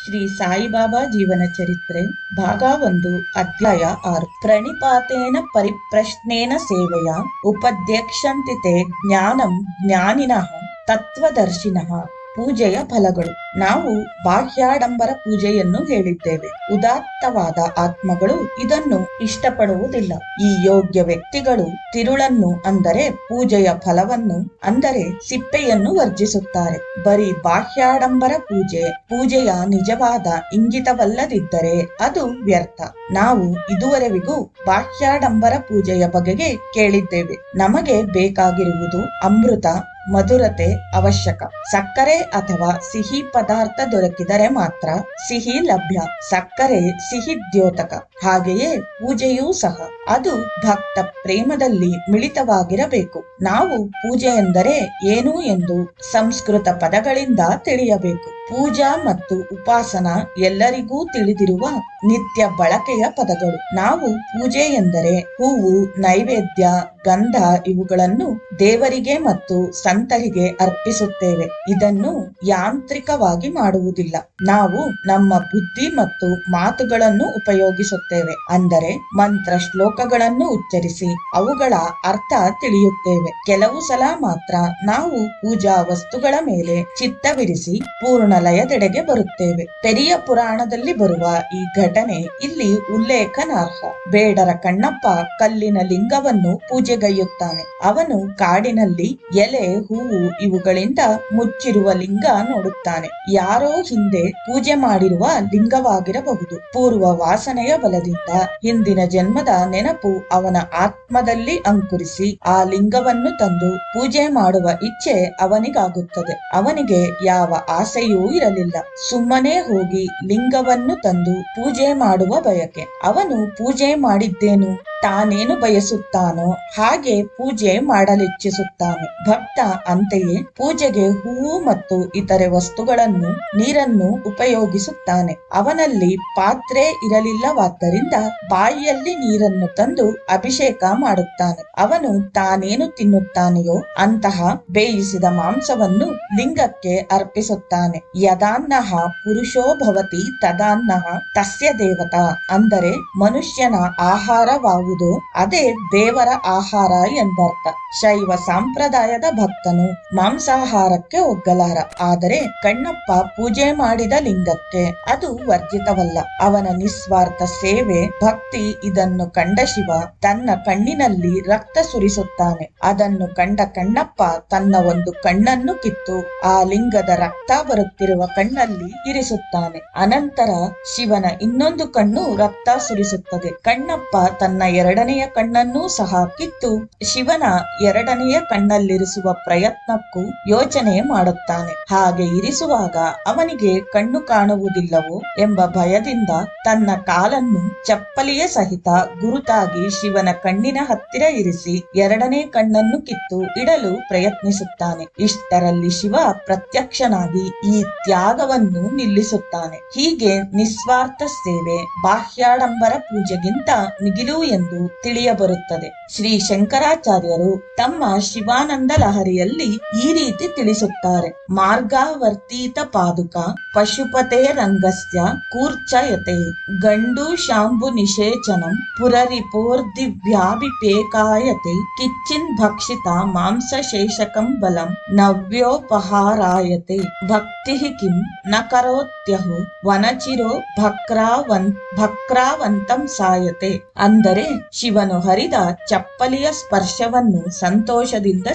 ಶ್ರೀ ಸಾಯಿಬಾಬಾ ಜೀವನ ಚರಿತ್ರೆ ಭಾಗ ಒಂದು ಅಧ್ಯಾಯ ಆರು ಪ್ರಣಿಪಾತೇನ ಪರಿಪ್ರಶ್ನೇನ ಸೇವೆಯ ಉಪಧ್ಯಕ್ಷಂತಿತೆ ಜ್ಞಾನಂ ಜ್ಞಾನಿನಃ ತತ್ವದರ್ಶಿನಃ ಪೂಜೆಯ ಫಲಗಳು. ನಾವು ಬಾಹ್ಯಾಡಂಬರ ಪೂಜೆಯನ್ನು ಹೇಳಿದ್ದೇವೆ. ಉದಾತ್ತವಾದ ಆತ್ಮಗಳು ಇದನ್ನು ಇಷ್ಟಪಡುವುದಿಲ್ಲ. ಈ ಯೋಗ್ಯ ವ್ಯಕ್ತಿಗಳು ತಿರುಳನ್ನು ಅಂದರೆ ಪೂಜೆಯ ಫಲವನ್ನು ಅಂದರೆ ಸಿಪ್ಪೆಯನ್ನು ವರ್ಜಿಸುತ್ತಾರೆ. ಬರೀ ಬಾಹ್ಯಾಡಂಬರ ಪೂಜೆ, ಪೂಜೆಯ ನಿಜವಾದ ಇಂಗಿತವಲ್ಲದಿದ್ದರೆ ಅದು ವ್ಯರ್ಥ. ನಾವು ಇದುವರೆವಿಗೂ ಬಾಹ್ಯಾಡಂಬರ ಪೂಜೆಯ ಬಗೆಗೆ ಕೇಳಿದ್ದೇವೆ. ನಮಗೆ ಬೇಕಾಗಿರುವುದು ಅಮೃತ ಮಧುರತೆ ಅವಶ್ಯಕ. ಸಕ್ಕರೆ ಅಥವಾ ಸಿಹಿ ಪದಾರ್ಥ ದೊರಕಿದರೆ ಮಾತ್ರ ಸಿಹಿ ಲಭ್ಯ. ಸಕ್ಕರೆ ಸಿಹಿ ದ್ಯೋತಕ. ಹಾಗೆಯೇ ಪೂಜೆಯೂ ಸಹ. ಅದು ಭಕ್ತ ಪ್ರೇಮದಲ್ಲಿ ಮಿಳಿತವಾಗಿರಬೇಕು. ನಾವು ಪೂಜೆ ಎಂದರೆ ಏನು ಎಂದು ಸಂಸ್ಕೃತ ಪದಗಳಿಂದ ತಿಳಿಯಬೇಕು. ಪೂಜಾ ಮತ್ತು ಉಪಾಸನ ಎಲ್ಲರಿಗೂ ತಿಳಿದಿರುವ ನಿತ್ಯ ಬಳಕೆಯ ಪದಗಳು. ನಾವು ಪೂಜೆ ಎಂದರೆ ಹೂವು, ನೈವೇದ್ಯ, ಗಂಧ ಇವುಗಳನ್ನು ದೇವರಿಗೆ ಮತ್ತು ಸಂತರಿಗೆ ಅರ್ಪಿಸುತ್ತೇವೆ. ಇದನ್ನು ಯಾಂತ್ರಿಕವಾಗಿ ಮಾಡುವುದಿಲ್ಲ. ನಾವು ನಮ್ಮ ಬುದ್ಧಿ ಮತ್ತು ಮಾತುಗಳನ್ನು ಉಪಯೋಗಿಸುತ್ತೇವೆ. ಅಂದರೆ ಮಂತ್ರ ಶ್ಲೋಕಗಳನ್ನು ಉಚ್ಚರಿಸಿ ಅವುಗಳ ಅರ್ಥ ತಿಳಿಯುತ್ತೇವೆ. ಕೆಲವು ಸಲ ಮಾತ್ರ ನಾವು ಪೂಜಾ ವಸ್ತುಗಳ ಮೇಲೆ ಚಿತ್ತವಿರಿಸಿ ಪೂರ್ಣ ಲಯದೆಡೆಗೆ ಬರುತ್ತೇವೆ. ಪೆರಿಯ ಪುರಾಣದಲ್ಲಿ ಬರುವ ಈ ಘಟನೆ ಇಲ್ಲಿ ಉಲ್ಲೇಖನಾರ್ಹ. ಬೇಡರ ಕಣ್ಣಪ್ಪ ಕಲ್ಲಿನ ಲಿಂಗವನ್ನು ಪೂಜೆಗೈಯುತ್ತಾನೆ. ಅವನು ಕಾಡಿನಲ್ಲಿ ಎಲೆ ಹೂವು ಇವುಗಳಿಂದ ಮುಚ್ಚಿರುವ ಲಿಂಗ ನೋಡುತ್ತಾನೆ. ಯಾರೋ ಹಿಂದೆ ಪೂಜೆ ಮಾಡಿರುವ ಲಿಂಗವಾಗಿರಬಹುದು. ಪೂರ್ವ ವಾಸನೆಯ ಬಲದಿಂದ ಹಿಂದಿನ ಜನ್ಮದ ನೆನಪು ಅವನ ಆತ್ಮದಲ್ಲಿ ಅಂಕುರಿಸಿ ಆ ಲಿಂಗವನ್ನು ತಂದು ಪೂಜೆ ಮಾಡುವ ಇಚ್ಛೆ ಅವನಿಗಾಗುತ್ತದೆ. ಅವನಿಗೆ ಯಾವ ಆಸೆಯೂ ಇರಲಿಲ್ಲ. ಸುಮ್ಮನೆ ಹೋಗಿ ಲಿಂಗವನ್ನು ತಂದು ಪೂಜೆ ಮಾಡುವ ಬಯಕೆ. ಅವನು ಪೂಜೆ ಮಾಡಿದ್ದೇನು? ತಾನೇನು ಬಯಸುತ್ತಾನೋ ಹಾಗೆ ಪೂಜೆ ಮಾಡಲಿಚ್ಛಿಸುತ್ತಾನೆ. ಭಕ್ತ ಅಂತೆಯೇ ಪೂಜೆಗೆ ಹೂವು ಮತ್ತು ಇತರೆ ವಸ್ತುಗಳನ್ನು, ನೀರನ್ನು ಉಪಯೋಗಿಸುತ್ತಾನೆ. ಅವನಲ್ಲಿ ಪಾತ್ರೆ ಇರಲಿಲ್ಲವಾದ್ದರಿಂದ ಬಾಯಿಯಲ್ಲಿ ನೀರನ್ನು ತಂದು ಅಭಿಷೇಕ ಮಾಡುತ್ತಾನೆ. ಅವನು ತಾನೇನು ತಿನ್ನುತ್ತಾನೆಯೋ ಅಂತಹ ಬೇಯಿಸಿದ ಮಾಂಸವನ್ನು ಲಿಂಗಕ್ಕೆ ಅರ್ಪಿಸುತ್ತಾನೆ. ಯದಾನ್ನಃ ಪುರುಷೋ ಭವತಿ ತದಾನ್ನಃ ತಸ್ಯ ದೇವತಾ. ಅಂದರೆ ಮನುಷ್ಯನ ಆಹಾರವಾಗುವುದು ಅದೇ ದೇವರ ಆಹಾರ ಎಂದರ್ಥ. ಶೈವ ಸಂಪ್ರದಾಯದ ಭಕ್ತನು ಮಾಂಸಾಹಾರಕ್ಕೆ ಒಗ್ಗಲಾರ. ಆದರೆ ಕಣ್ಣಪ್ಪ ಪೂಜೆ ಮಾಡಿದ ಲಿಂಗಕ್ಕೆ. ಅದು ವರ್ಜಿತವಲ್ಲ. ಅವನ ನಿಸ್ವಾರ್ಥ ಸೇವೆ, ಭಕ್ತಿ ಇದನ್ನು ಕಂಡ ಶಿವ ತನ್ನ ಕಣ್ಣಿನಲ್ಲಿ ರಕ್ತ ಸುರಿಸುತ್ತಾನೆ. ಅದನ್ನು ಕಂಡ ಕಣ್ಣಪ್ಪ ತನ್ನ ಒಂದು ಕಣ್ಣನ್ನು ಕಿತ್ತು, ಆ ಲಿಂಗದ ರಕ್ತ ಬರುತ್ತಿರುವ ಕಣ್ಣಲ್ಲಿ ಇರಿಸುತ್ತಾನೆ. ಅನಂತರ ಶಿವನ ಇನ್ನೊಂದು ಕಣ್ಣು ರಕ್ತ ಸುರಿಸುತ್ತದೆ. ಕಣ್ಣಪ್ಪ ತನ್ನ ಎರಡನೆಯ ಕಣ್ಣನ್ನೂ ಸಹ ಕಿತ್ತು, ಶಿವನ ಎರಡನೆಯ ಕಣ್ಣಲ್ಲಿರಿಸುವ ಪ್ರಯತ್ನಕ್ಕೂ ಯೋಚನೆ ಮಾಡುತ್ತಾನೆ. ಹಾಗೆ ಇರಿಸುವಾಗ ಅವನಿಗೆ ಕಣ್ಣು ಕಾಣುವುದಿಲ್ಲವೋ ಎಂಬ ಭಯದಿಂದ ತನ್ನ ಕಾಲನ್ನು ಚಪ್ಪಲಿಯ ಸಹಿತ ಗುರುತಾಗಿ ಶಿವನ ಕಣ್ಣಿನ ಹತ್ತಿರ ಇರಿಸಿ ಎರಡನೇ ಕಣ್ಣನ್ನು ಕಿತ್ತು ಇಡಲು ಪ್ರಯತ್ನಿಸುತ್ತಾನೆ. ಇಷ್ಟರಲ್ಲಿ ಶಿವ ಪ್ರತ್ಯಕ್ಷನಾಗಿ ಈ ತ್ಯಾಗವನ್ನು ನಿಲ್ಲಿಸುತ್ತಾನೆ. ಹೀಗೆ ನಿಸ್ವಾರ್ಥ ಸೇವೆ ಬಾಹ್ಯಾಡಂಬರ ಪೂಜೆಗಿಂತ ಮಿಗಿಲು ಎಂದು ತಿಳಿಯಬರುತ್ತದೆ. ಶ್ರೀ ಶಂಕರಾಚಾರ್ಯರು ತಮ್ಮ ಶಿವಾನಂದ ಲಹರಿಯಲ್ಲಿ ಈ ರೀತಿ ತಿಳಿಸುತ್ತಾರೆ. ಮಾರ್ಗಾವರ್ತೀತ ಪಾದುಕ, ಪಶುಪತೆ ರಂಗಸ್ಯ, ಕೂರ್ಚಯತೆ, ಗಂಡು ಶಾಂಬು ನಿಷೇಚನಂ ಪುರರಿಪೋರ್ದಿವ್ಯಾಭಿಪೇಕಾಯತೆ ಕಿಚ್ಚಿನ್ ಭಕ್ಷಿತ ಮಾಂಸ ಶೇಷಕಂ ಬಲಂ, ನವ್ಯೋಪಹಾರಾಯತೆ ಭಕ್ತಿ ಕಿಂ ನ ಕರೋತ್ಯಹು, ವನಚಿರೋ ಭಕ್ರಾವನ್, ಭಕ್ರಾವಂತಂ ಸಾಯತೆ. ಅಂದರೆ ಶಿವನು ಹರಿದ ಚಪ್ಪಲಿಯ ಸ್ಪರ್ಶವನ್ನು ಸಂತೋಷದಿಂದ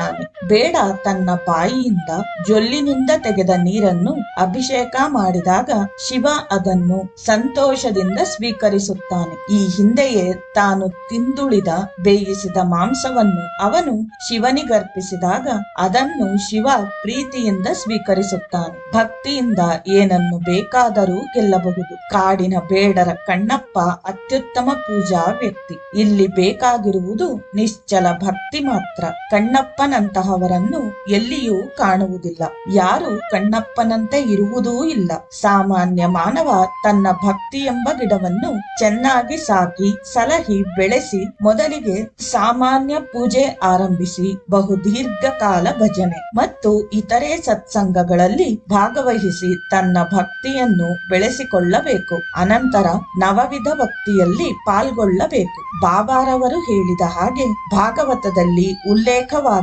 ಸ್ವೀಕರಿಸುತ್ತಾನೆ ಬೇಡ, ತನ್ನ ಬಾಯಿಯಿಂದ ಜೊಲ್ಲಿನಿಂದ ತೆಗೆದ ನೀರನ್ನು ಅಭಿಷೇಕ ಮಾಡಿದಾಗ ಶಿವ ಅದನ್ನು ಸಂತೋಷದಿಂದ ಸ್ವೀಕರಿಸುತ್ತಾನೆ. ಈ ಹಿಂದೆಯೇ ತಾನು ತಿಂದುಳಿದ, ಬೇಯಿಸಿದ ಮಾಂಸವನ್ನು ಅವನು ಶಿವನಿಗರ್ಪಿಸಿದಾಗ ಅದನ್ನು ಶಿವ ಪ್ರೀತಿಯಿಂದ ಸ್ವೀಕರಿಸುತ್ತಾನೆ. ಭಕ್ತಿಯಿಂದ ಏನನ್ನು ಬೇಕಾದರೂ ಗೆಲ್ಲಬಹುದು. ಕಾಡಿನ ಬೇಡರ ಕಣ್ಣಪ್ಪ ಅತ್ಯುತ್ತಮ ಪೂಜಾ ವ್ಯಕ್ತಿ. ಇಲ್ಲಿ ಬೇಕಾಗಿರುವುದು ನಿಶ್ಚಲ ಭಕ್ತಿ ಮಾತ್ರ. ಕಣ್ಣಪ್ಪ ಕಣ್ಣಪ್ಪನಂತಹವರನ್ನು ಎಲ್ಲಿಯೂ ಕಾಣುವುದಿಲ್ಲ. ಯಾರು ಕಣ್ಣಪ್ಪನಂತೆ ಇರುವುದೂ ಇಲ್ಲ. ಸಾಮಾನ್ಯ ಮಾನವ ತನ್ನ ಭಕ್ತಿ ಎಂಬ ಗಿಡವನ್ನು ಚೆನ್ನಾಗಿ ಸಾಕಿ, ಸಲಹಿ ಬೆಳೆಸಿ, ಮೊದಲಿಗೆ ಸಾಮಾನ್ಯ ಪೂಜೆ ಆರಂಭಿಸಿ ಬಹು ದೀರ್ಘಕಾಲ ಭಜನೆ ಮತ್ತು ಇತರೆ ಸತ್ಸಂಗಗಳಲ್ಲಿ ಭಾಗವಹಿಸಿ ತನ್ನ ಭಕ್ತಿಯನ್ನು ಬೆಳೆಸಿಕೊಳ್ಳಬೇಕು. ಅನಂತರ ನವವಿಧ ಭಕ್ತಿಯಲ್ಲಿ ಪಾಲ್ಗೊಳ್ಳಬೇಕು. ಬಾಬಾರವರು ಹೇಳಿದ ಹಾಗೆ ಭಾಗವತದಲ್ಲಿ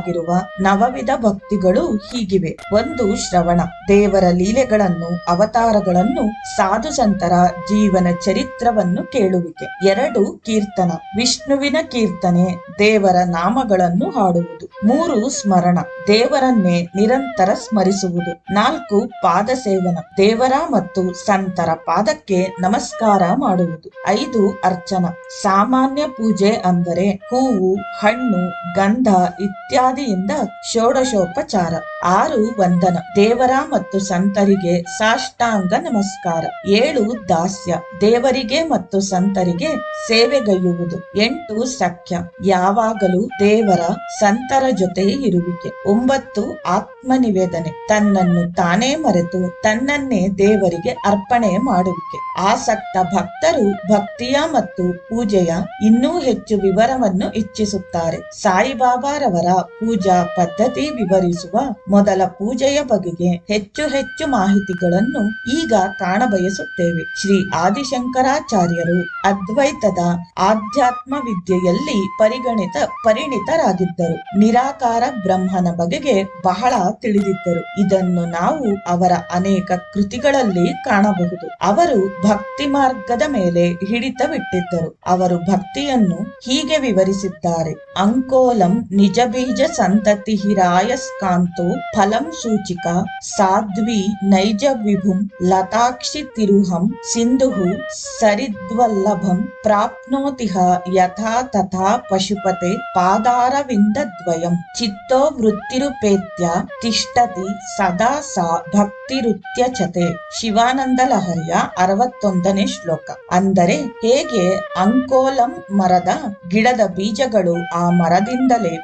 ಉಲ್ಲೇಖವಾಗಿರುವ ನವವಿಧ ಭಕ್ತಿಗಳು ಹೀಗಿವೆ. ಒಂದು ಶ್ರವಣ. ದೇವರ ಲೀಲೆಗಳನ್ನು, ಅವತಾರಗಳನ್ನು ಸಾಧು ಸಂತರ ಜೀವನ ಚರಿತ್ರವನ್ನು ಕೇಳುವಿಕೆ. ಎರಡು, ಕೀರ್ತನ. ವಿಷ್ಣುವಿನ ಕೀರ್ತನೆ ದೇವರ ನಾಮಗಳನ್ನು ಹಾಡುವುದು. ಮೂರು, ಸ್ಮರಣ. ದೇವರನ್ನೇ ನಿರಂತರ ಸ್ಮರಿಸುವುದು. ನಾಲ್ಕು, ಪಾದ ಸೇವನ. ದೇವರ ಮತ್ತು ಸಂತರ ಪಾದಕ್ಕೆ ನಮಸ್ಕಾರ ಮಾಡುವುದು. ಐದು, ಅರ್ಚನ. ಸಾಮಾನ್ಯ ಪೂಜೆ ಅಂದರೆ ಹೂವು, ಹಣ್ಣು, ಗಂಧ ಇತ್ಯಾದಿಯಿಂದ ಷೋಡಶೋಪಚಾರ. ಆರು ವಂದನ. ದೇವರ ಮತ್ತು ಸಂತರಿಗೆ ಸಾಷ್ಟಾಂಗ ನಮಸ್ಕಾರ. ಏಳು ದಾಸ್ಯ. ದೇವರಿಗೆ ಮತ್ತು ಸಂತರಿಗೆ ಸೇವೆಗೈಯುವುದು. ಎಂಟು ಸಖ್ಯ. ಯಾವಾಗಲೂ ದೇವರ ಸಂತರ ಜೊತೆ ಇರುವಿಕೆ. ಒಂಬತ್ತು ಆತ್ಮನಿವೇದನೆ. ತನ್ನನ್ನು ತಾನೇ ಮರೆತು ತನ್ನನ್ನೇ ದೇವರಿಗೆ ಅರ್ಪಣೆ ಮಾಡುವಿಕೆ. ಆಸಕ್ತ ಭಕ್ತರು ಭಕ್ತಿಯ ಮತ್ತು ಪೂಜೆಯ ಇನ್ನೂ ಹೆಚ್ಚು ವಿವರವನ್ನು ಇಚ್ಛಿಸುತ್ತಾರೆ. ಸಾಯಿಬಾಬಾರವರ ಪೂಜಾ ಪದ್ಧತಿ ವಿವರಿಸುವ ಮೊದಲ ಪೂಜೆಯ ಬಗೆಗೆ ಹೆಚ್ಚು ಹೆಚ್ಚು ಮಾಹಿತಿಗಳನ್ನು ಈಗ ಕಾಣಬಯಸುತ್ತೇವೆ. ಶ್ರೀ ಆದಿಶಂಕರಾಚಾರ್ಯರು ಅದ್ವೈತದ ಆಧ್ಯಾತ್ಮ ವಿದ್ಯೆಯಲ್ಲಿ ಪರಿಗಣಿತ ಪರಿಣಿತರಾಗಿದ್ದರು. ನಿರಾಕಾರ ಬ್ರಹ್ಮನ ಬಗೆಗೆ ಬಹಳ ತಿಳಿದಿದ್ದರು. ಇದನ್ನು ನಾವು ಅವರ ಅನೇಕ ಕೃತಿಗಳಲ್ಲಿ ಕಾಣಬಹುದು. ಅವರು ಭಕ್ತಿ ಮಾರ್ಗದ ಮೇಲೆ ಹಿಡಿತವಿಟ್ಟಿದ್ದರು. ಅವರು ಭಕ್ತಿಯನ್ನು ಹೀಗೆ ವಿವರಿಸಿದ್ದಾರೆ. ಅಂಕೋಲಂ ನಿಜ ಬೀಜ ಸಂತತಿ ಹಿರಾಯಸ್ಕಾಂತು ಫಲಂ ಸೂಚಿಕ ಸಾಧ್ವಿ ನೈಜ ವಿಭುಂ ಲತಾಕ್ಷಿ ತಿರುಹಂ ಸಿಂಧು ಸರಿದ್ವಲ್ಲಭಂ ಪ್ರಾಪ್ನೋತಿಹ ಯಥಾ ತಥಾ ಪಶುಪತೆ ಪಾದಾರವಿಂದದ್ವಯಂ ಚಿತ್ತೋ ವೃತ್ತಿರುಪೇತ್ಯ ತಿಷ್ಟತಿ ಸದಾ ಸಾ ಭಕ್ತಿರುತ್ಯಚತೆ ಶಿವಾನಂದ ಲಹರಿಯ ಅರವತ್ತೊಂದನೇ ಶ್ಲೋಕ. ಅಂದರೆ ಹೇಗೆ ಅಂಕೋಲಂ ಮರದ ಗಿಡದ ಬೀಜಗಳು ಆ ಮರದಿಂದಲೇ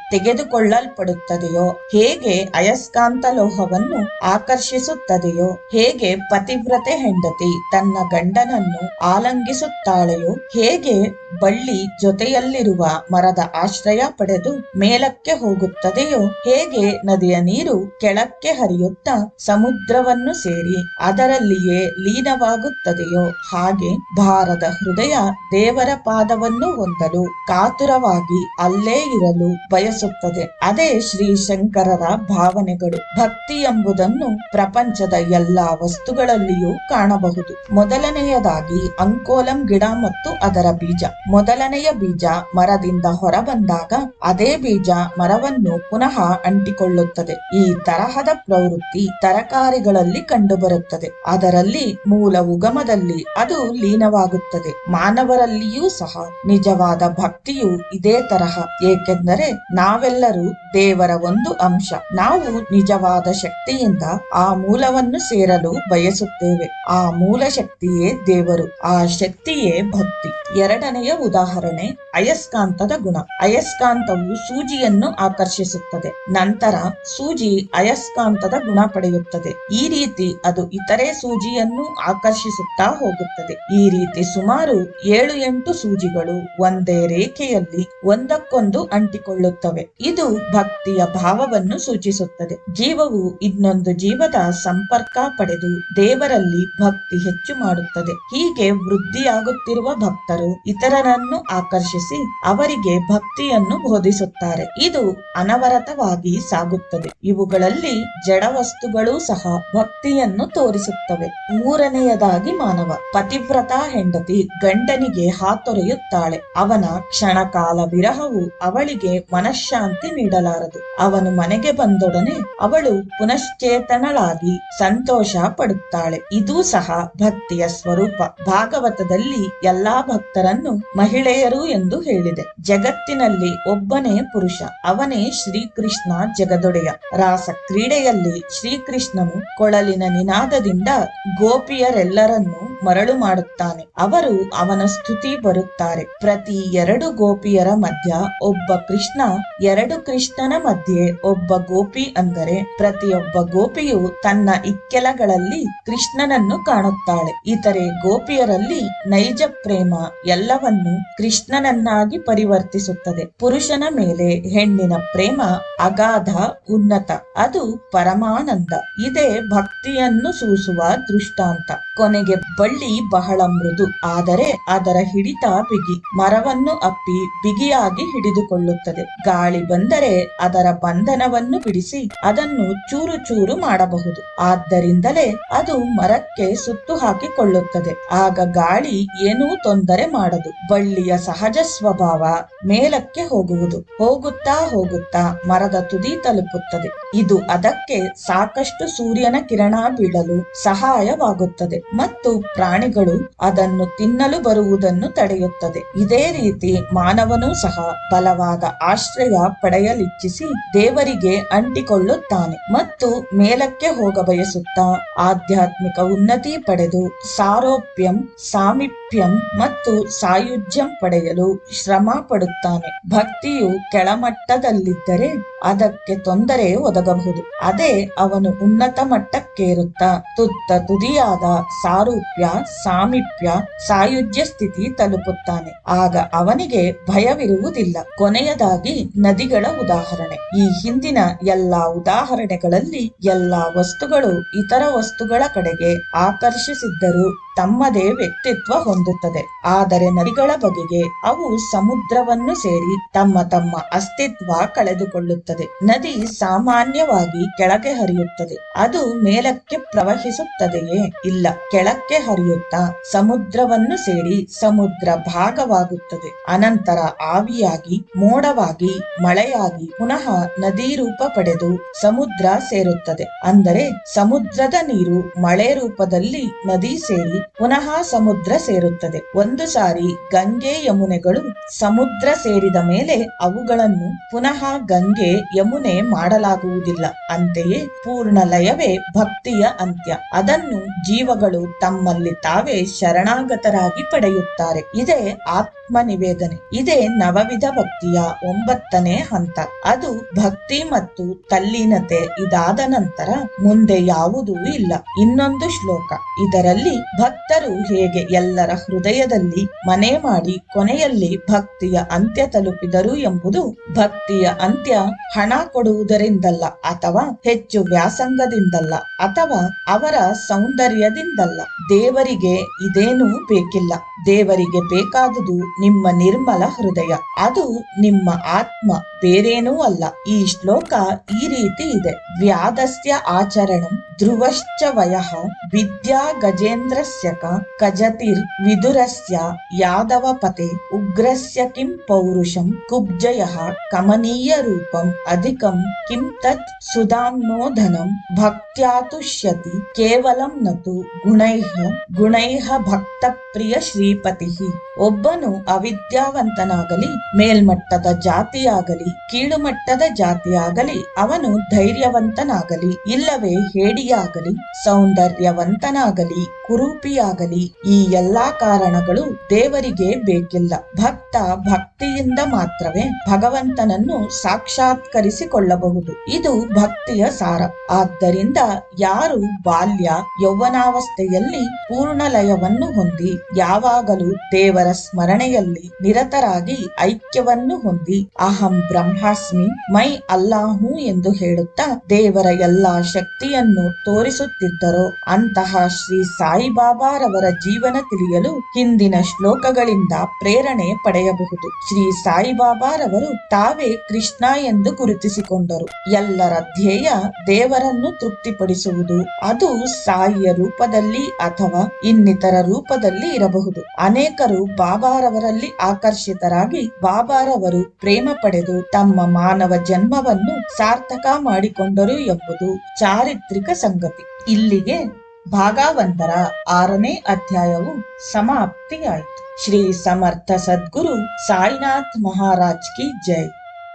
ತೆಗೆದುಕೊಳ್ಳಲ್ಪಡುತ್ತದೆಯೋ ಹೇಗೆ ಅಯಸ್ಕಾಂತ ಲೋಹವನ್ನು ಆಕರ್ಷಿಸುತ್ತದೆಯೋ? ಹೇಗೆ ಪತಿವ್ರತೆ ಹೆಂಡತಿ ತನ್ನ ಗಂಡನನ್ನು ಆಲಂಗಿಸುತ್ತಾಳೆಯೋ? ಹೇಗೆ ಬಳ್ಳಿ ಜೊತೆಯಲ್ಲಿರುವ ಮರದ ಆಶ್ರಯ ಪಡೆದು ಮೇಲಕ್ಕೆ ಹೋಗುತ್ತದೆಯೋ? ಹೇಗೆ ನದಿಯ ನೀರು ಕೆಳಕ್ಕೆ ಹರಿಯುತ್ತಾ ಸಮುದ್ರವನ್ನು ಸೇರಿ ಅದರಲ್ಲಿಯೇ ಲೀನವಾಗುತ್ತದೆಯೋ? ಹಾಗೆ ಭಾರದ ಹೃದಯ ದೇವರ ಪಾದವನ್ನು ಹೊಂದಲು ಕಾತುರವಾಗಿ ಅಲ್ಲೇ ಇರಲು ಬಯಸುತ್ತದೆ. ಅದೇ ಶ್ರೀ ಶಂಕರರ ಭಾವನೆಗಳು. ಭಕ್ತಿ ಎಂಬುದನ್ನು ಪ್ರಪಂಚದ ಎಲ್ಲಾ ವಸ್ತುಗಳಲ್ಲಿಯೂ ಕಾಣಬಹುದು. ಮೊದಲನೆಯದಾಗಿ ಅಂಕೋಲಂ ಗಿಡ ಮತ್ತು ಅದರ ಬೀಜ. ಮೊದಲನೆಯ ಬೀಜ ಮರದಿಂದ ಹೊರಬಂದಾಗ ಅದೇ ಬೀಜ ಮರವನ್ನು ಪುನಃ ಅಂಟಿಕೊಳ್ಳುತ್ತದೆ. ಈ ತರಹದ ಪ್ರವೃತ್ತಿ ತರಕಾರಿಗಳಲ್ಲಿ ಕಂಡುಬರುತ್ತದೆ. ಅದರಲ್ಲಿ ಮೂಲ ಉಗಮದಲ್ಲಿ ಅದು ಲೀನವಾಗುತ್ತದೆ. ಮಾನವರಲ್ಲಿಯೂ ಸಹ ನಿಜವಾದ ಭಕ್ತಿಯು ಇದೇ ತರಹ. ಏಕೆಂದರೆ ನಾವೆಲ್ಲರೂ ದೇವರ ಒಂದು ಅಂಶ. ನಾವು ನಿಜವಾದ ಶಕ್ತಿಯಿಂದ ಆ ಮೂಲವನ್ನು ಸೇರಲು ಬಯಸುತ್ತೇವೆ. ಆ ಮೂಲ ಶಕ್ತಿಯೇ ದೇವರು, ಆ ಶಕ್ತಿಯೇ ಭಕ್ತಿ. ಎರಡನೆಯ ಉದಾಹರಣೆ, ಅಯಸ್ಕಾಂತದ ಗುಣ. ಅಯಸ್ಕಾಂತವು ಸೂಜಿಯನ್ನು ಆಕರ್ಷಿಸುತ್ತದೆ. ನಂತರ ಸೂಜಿ ಅಯಸ್ಕಾಂತದ ಗುಣ ಪಡೆಯುತ್ತದೆ. ಈ ರೀತಿ ಅದು ಇತರೆ ಸೂಜಿಯನ್ನು ಆಕರ್ಷಿಸುತ್ತಾ ಹೋಗುತ್ತದೆ. ಈ ರೀತಿ ಸುಮಾರು ಏಳು ಎಂಟು ಸೂಜಿಗಳು ಒಂದೇ ರೇಖೆಯಲ್ಲಿ ಒಂದಕ್ಕೊಂದು ಅಂಟಿಕೊಳ್ಳುತ್ತವೆ. ಇದು ಭಕ್ತಿಯ ಭಾವವನ್ನು ಸೂಚಿಸುತ್ತದೆ. ಜೀವವು ಇನ್ನೊಂದು ಜೀವದ ಸಂಪರ್ಕ ಪಡೆದು ದೇವರಲ್ಲಿ ಭಕ್ತಿ ಹೆಚ್ಚು ಮಾಡುತ್ತದೆ. ಹೀಗೆ ವೃದ್ಧಿಯಾಗುತ್ತಿರುವ ಭಕ್ತರು ಇತರರನ್ನು ಆಕರ್ಷಿಸಿ ಅವರಿಗೆ ಭಕ್ತಿಯನ್ನು ಬೋಧಿಸುತ್ತಾರೆ. ಇದು ಅನವರತವಾಗಿ ಸಾಗುತ್ತದೆ. ಇವುಗಳಲ್ಲಿ ಜಡ ವಸ್ತುಗಳು ಸಹ ಭಕ್ತಿಯನ್ನು ತೋರಿಸುತ್ತವೆ. ಮೂರನೆಯದಾಗಿ ಮಾನವ. ಪತಿವ್ರತ ಹೆಂಡತಿ ಗಂಡನಿಗೆ ಹಾತೊರೆಯುತ್ತಾಳೆ. ಅವನ ಕ್ಷಣಕಾಲ ವಿರಹವು ಅವಳಿಗೆ ಮನಃಶಾಂತಿ ನೀಡಲಾರದು ಅವನು ಮನೆಗೆ ಬಂದೊಡನೆ ಅವಳು ಪುನಶ್ಚೇತನಳಾಗಿ ಸಂತೋಷ ಪಡುತ್ತಾಳೆ ಇದು ಸಹ ಭಕ್ತಿಯ ಸ್ವರೂಪ. ಭಾಗವತದಲ್ಲಿ ಎಲ್ಲಾ ಭಕ್ತರನ್ನು ಮಹಿಳೆಯರು ಎಂದು ಹೇಳಿದೆ. ಜಗತ್ತಿನಲ್ಲಿ ಒಬ್ಬನೇ ಪುರುಷ, ಅವನೇ ಶ್ರೀಕೃಷ್ಣ ಜಗದೊಡೆಯ. ರಾಸ ಕ್ರೀಡೆಯಲ್ಲಿ ಶ್ರೀಕೃಷ್ಣನು ಕೊಳಲಿನ ನಿನಾದದಿಂದ ಗೋಪಿಯರೆಲ್ಲರನ್ನು ಮರಳು ಮಾಡುತ್ತಾನೆ. ಅವರು ಅವನ ಸ್ತುತಿ ಬರುತ್ತಾರೆ. ಪ್ರತಿ ಎರಡು ಗೋಪಿಯರ ಮಧ್ಯ ಒಬ್ಬ ಕೃಷ್ಣ, ಎರಡು ಕೃಷ್ಣನ ಮಧ್ಯೆ ಒಬ್ಬ ಗೋಪಿ ಅಂದರೆ ಪ್ರತಿಯೊಬ್ಬ ಗೋಪಿಯು ತನ್ನ ಇಕ್ಕೆಲಗಳಲ್ಲಿ ಕೃಷ್ಣನನ್ನು ಕಾಣುತ್ತಾಳೆ. ಇತರೆ ಗೋಪಿಯರಲ್ಲಿ ನೈಜ ಪ್ರೇಮ ಎಲ್ಲವನ್ನು ಕೃಷ್ಣನನ್ನಾಗಿ ಪರಿವರ್ತಿಸುತ್ತದೆ. ಪುರುಷನ ಮೇಲೆ ಹೆಣ್ಣಿನ ಪ್ರೇಮ ಅಗಾಧ, ಉನ್ನತ, ಅದು ಪರಮಾನಂದ. ಇದೇ ಭಕ್ತಿಯನ್ನು ಸೂಸುವ ದೃಷ್ಟಾಂತ. ಕೊನೆಗೆ ಬಳ್ಳಿ ಬಹಳ ಮೃದು, ಆದರೆ ಅದರ ಹಿಡಿತ ಬಿಗಿ. ಮರವನ್ನು ಅಪ್ಪಿ ಬಿಗಿಯಾಗಿ ಹಿಡಿದುಕೊಳ್ಳುತ್ತದೆ. ಗಾಳಿ ಬಂದರೆ ಅದರ ಬಂಧನವನ್ನು ಬಿಡಿಸಿ ಅದನ್ನು ಚೂರು ಚೂರು ಮಾಡಬಹುದು. ಆದ್ದರಿಂದಲೇ ಅದು ಮರಕ್ಕೆ ಸುತ್ತು ಹಾಕಿಕೊಳ್ಳುತ್ತದೆ. ಆಗ ಗಾಳಿ ಏನೂ ತೊಂದರೆ ಮಾಡದು. ಬಳ್ಳಿಯ ಸಹಜ ಸ್ವಭಾವ ಮೇಲಕ್ಕೆ ಹೋಗುವುದು. ಹೋಗುತ್ತಾ ಹೋಗುತ್ತಾ ಮರದ ತುದಿ ತಲುಪುತ್ತದೆ. ಇದು ಅದಕ್ಕೆ ಸಾಕಷ್ಟು ಸೂರ್ಯನ ಕಿರಣ ಬೀಳಲು ಸಹಾಯವಾಗುತ್ತದೆ. ಮತ್ತು ಪ್ರಾಣಿಗಳು ಅದನ್ನು ತಿನ್ನಲು ಬರುವುದನ್ನು ತಡೆಯುತ್ತದೆ. ಇದೇ ರೀತಿ ಮಾನವನೂ ಸಹ ಬಲವಾದ ಆಶ್ರಯ ಪಡೆಯಲಿಚ್ಛಿಸಿ ದೇವರಿಗೆ ಅಂಟಿಕೊಳ್ಳುತ್ತಾನೆ ಮತ್ತು ಮೇಲಕ್ಕೆ ಹೋಗ ಬಯಸುತ್ತಾ ಆಧ್ಯಾತ್ಮಿಕ ಉನ್ನತಿ ಪಡೆದು ಸಾರೋಪ್ಯಂ, ಸಾಮೀಪ್ಯಂ ಮತ್ತು ಸಾಯುಜ್ಯಂ ಪಡೆಯಲು ಶ್ರಮ ಪಡುತ್ತಾನೆ. ಭಕ್ತಿಯು ಕೆಳಮಟ್ಟದಲ್ಲಿದ್ದರೆ ಅದಕ್ಕೆ ತೊಂದರೆ ಒದಗಬಹುದು. ಅದೇ ಅವನು ಉನ್ನತ ಮಟ್ಟಕ್ಕೇರುತ್ತ. ತುತ್ತ ತುದಿಯಾದ ಸಾರೂಪ್ಯ, ಸಾಮೀಪ್ಯ, ಸಾಯುಜ್ಯ ಸ್ಥಿತಿ ತಲುಪುತ್ತಾನೆ. ಆಗ ಅವನಿಗೆ ಭಯವಿರುವುದಿಲ್ಲ. ಕೊನೆಯದಾಗಿ ನದಿಗಳ ಉದಾಹರಣೆ. ಈ ಹಿಂದಿನ ಎಲ್ಲಾ ಉದಾಹರಣೆಗಳಲ್ಲಿ ಎಲ್ಲಾ ವಸ್ತುಗಳು ಇತರ ವಸ್ತುಗಳ ಕಡೆಗೆ ಆಕರ್ಷಿಸಿದ್ದರೂ ತಮ್ಮದೇ ವ್ಯಕ್ತಿತ್ವ ಹೊಂದುತ್ತದೆ. ಆದರೆ ನದಿಗಳ ಬಗೆಗೆ ಅವು ಸಮುದ್ರವನ್ನು ಸೇರಿ ತಮ್ಮ ತಮ್ಮ ಅಸ್ತಿತ್ವ ಕಳೆದುಕೊಳ್ಳುತ್ತದೆ ನದಿ ಸಾಮಾನ್ಯವಾಗಿ ಕೆಳಗೆ ಹರಿಯುತ್ತದೆ. ಅದು ಮೇಲಕ್ಕೆ ಪ್ರವಹಿಸುತ್ತದೆಯೇ? ಇಲ್ಲ. ಕೆಳಕ್ಕೆ ಹರಿಯುತ್ತಾ ಸಮುದ್ರವನ್ನು ಸೇರಿ ಸಮುದ್ರ ಭಾಗವಾಗುತ್ತದೆ. ಅನಂತರ ಆವಿಯಾಗಿ, ಮೋಡವಾಗಿ, ಮಳೆಯಾಗಿ ಪುನಃ ನದಿ ರೂಪ ಪಡೆದು ಸಮುದ್ರ ಸೇರುತ್ತದೆ. ಅಂದರೆ ಸಮುದ್ರದ ನೀರು ಮಳೆ ರೂಪದಲ್ಲಿ ನದಿ ಸೇರಿ ಪುನಃ ಸಮುದ್ರ ಸೇರುತ್ತದೆ. ಒಂದು ಸಾರಿ ಗಂಗೆ ಯಮುನೆಗಳು ಸಮುದ್ರ ಸೇರಿದ ಮೇಲೆ ಅವುಗಳನ್ನು ಪುನಃ ಗಂಗೆ ಯಮುನೆ ಮಾಡಲಾಗುವುದಿಲ್ಲ. ಅಂತೆಯೇ ಪೂರ್ಣ ಲಯವೇ ಭಕ್ತಿಯ ಅಂತ್ಯ. ಅದನ್ನು ಜೀವಗಳು ತಮ್ಮಲ್ಲಿ ತಾವೇ ಶರಣಾಗತರಾಗಿ ಪಡೆಯುತ್ತಾರೆ. ಇದೇ ಆತ್ಮ ನಿವೇದನೆ ಇದೇ ನವವಿಧ ಭಕ್ತಿಯ ಒಂಬತ್ತನೇ ಹಂತ. ಅದು ಭಕ್ತಿ ಮತ್ತು ತಲ್ಲೀನತೆ ಇದಾದ ನಂತರ ಮುಂದೆ ಯಾವುದೂ ಇಲ್ಲ. ಇನ್ನೊಂದು ಶ್ಲೋಕ. ಇದರಲ್ಲಿ ಭಕ್ತರು ಹೇಗೆ ಎಲ್ಲರ ಹೃದಯದಲ್ಲಿ ಮನೆ ಮಾಡಿ ಕೊನೆಯಲ್ಲಿ ಭಕ್ತಿಯ ಅಂತ್ಯ ತಲುಪಿದರು ಎಂಬುದು ಭಕ್ತಿಯ ಅಂತ್ಯ ಹಣ ಕೊಡುವುದರಿಂದಲ್ಲ ಅಥವಾ ಹೆಚ್ಚು ವ್ಯಾಸಂಗದಿಂದಲ್ಲ ಅಥವಾ ಅವರ ಸೌಂದರ್ಯದಿಂದಲ್ಲ. ದೇವರಿಗೆ ಇದೇನೂ ಬೇಕಿಲ್ಲ. ದೇವರಿಗೆ ಬೇಕಾದುದು ನಿಮ್ಮ ನಿರ್ಮಲ ಹೃದಯ. ಅದು ನಿಮ್ಮ ಆತ್ಮ. ಬೇರೇನೂ ಅಲ್ಲ. ಈ ಶ್ಲೋಕ ಈ ರೀತಿ ಇದೆ. ವ್ಯಾದಸ್ಯ ಆಚರಣಂ ಧ್ರುವಶ್ಚ ವಯಃ ವಿದ್ಯಾ ಗಜೇಂದ್ರಸ್ಯ ಕಜತಿರ್ ವಿದುರಸ್ಯ ಯಾದವ ಪತೆ ಉಗ್ರಸ್ಯ ಕಿಂ ಪೌರುಷಂ ಕುಬ್ಜಯ ಕಮನೀಯ ರೂಪಂ ಅಧಿಕಂ ಕಿಂ ತತ್ ಸುಧಾಮ್ನೋಧನಂ ಭಕ್ತ್ಯಾತುಷ್ಯತಿ ಕೇವಲಂ ನತು ಗುಣೈಃ ಗುಣೈಹ ಭಕ್ತ ಪ್ರಿಯ ಶ್ರೀಪತಿ. ಒಬ್ಬನು ಅವಿದ್ಯಾವಂತನಾಗಲಿ, ಮೇಲ್ಮಟ್ಟದ ಜಾತಿಯಾಗಲಿ, ಕೀಳುಮಟ್ಟದ ಜಾತಿಯಾಗಲಿ, ಅವನು ಧೈರ್ಯವಂತನಾಗಲಿ, ಇಲ್ಲವೇ ಹೇಡಿಯಾಗಲಿ, ಸೌಂದರ್ಯವಂತನಾಗಲಿ, ಕುರೂಪಿಯಾಗಲಿ, ಈ ಎಲ್ಲಾ ಕಾರಣಗಳು ದೇವರಿಗೆ ಬೇಕಿಲ್ಲ. ಭಕ್ತ ಭಕ್ತಿಯಿಂದ ಮಾತ್ರವೇ ಭಗವಂತನನ್ನು ಸಾಕ್ಷಾತ್ಕರಿಸಿಕೊಳ್ಳಬಹುದು. ಇದು ಭಕ್ತಿಯ ಸಾರ. ಆದ್ದರಿಂದ ಯಾರು ಬಾಲ್ಯ, ಯೌವನಾವಸ್ಥೆಯಲ್ಲಿ ಪೂರ್ಣ ಲಯವನ್ನು ಹೊಂದಿ, ಯಾವಾಗಲೂ ದೇವರ ಸ್ಮರಣೆಯಲ್ಲಿ ನಿರತರಾಗಿ ಐಕ್ಯವನ್ನು ಹೊಂದಿ, ಅಹಂ ಬ್ರಹ್ಮಾಸ್ಮಿ, ಮೈ ಅಲ್ಲಾಹು ಎಂದು ಹೇಳುತ್ತಾ ದೇವರ ಎಲ್ಲಾ ಶಕ್ತಿಯನ್ನು ತೋರಿಸುತ್ತಿದ್ದರು. ಅಂತಹ ಶ್ರೀ ಸಾಯಿಬಾಬಾರವರ ಜೀವನ ತಿಳಿಯಲು ಹಿಂದಿನ ಶ್ಲೋಕಗಳಿಂದ ಪ್ರೇರಣೆ ಪಡೆಯಬಹುದು. ಶ್ರೀ ಸಾಯಿಬಾಬಾರವರು ತಾವೇ ಕೃಷ್ಣ ಎಂದು ಗುರುತಿಸಿಕೊಂಡರು. ಎಲ್ಲರ ಧ್ಯೇಯ ದೇವರನ್ನು ತೃಪ್ತಿಪಡಿಸುವುದು. ಅದು ಸಾಯಿಯ ರೂಪದಲ್ಲಿ ಅಥವಾ ಇನ್ನಿತರ ರೂಪದಲ್ಲಿ ಇರಬಹುದು. ಅನೇಕರು ಬಾಬಾರವರಲ್ಲಿ ಆಕರ್ಷಿತರಾಗಿ ಬಾಬಾರವರು ಪ್ರೇಮ ಪಡೆದು ತಮ್ಮ ಮಾನವ ಜನ್ಮವನ್ನು ಸಾರ್ಥಕ ಮಾಡಿಕೊಂಡರು ಎಂಬುದು ಚಾರಿತ್ರಿಕ ಸಂಗತಿ. ಇಲ್ಲಿಗೆ ಭಾಗವಂತರ ಆರನೇ ಅಧ್ಯಾಯವು ಸಮಾಪ್ತಿಯಾಯಿತು. ಶ್ರೀ ಸಮರ್ಥ ಸದ್ಗುರು ಸಾಯಿನಾಥ್ ಮಹಾರಾಜ್ ಕಿ ಜೈ.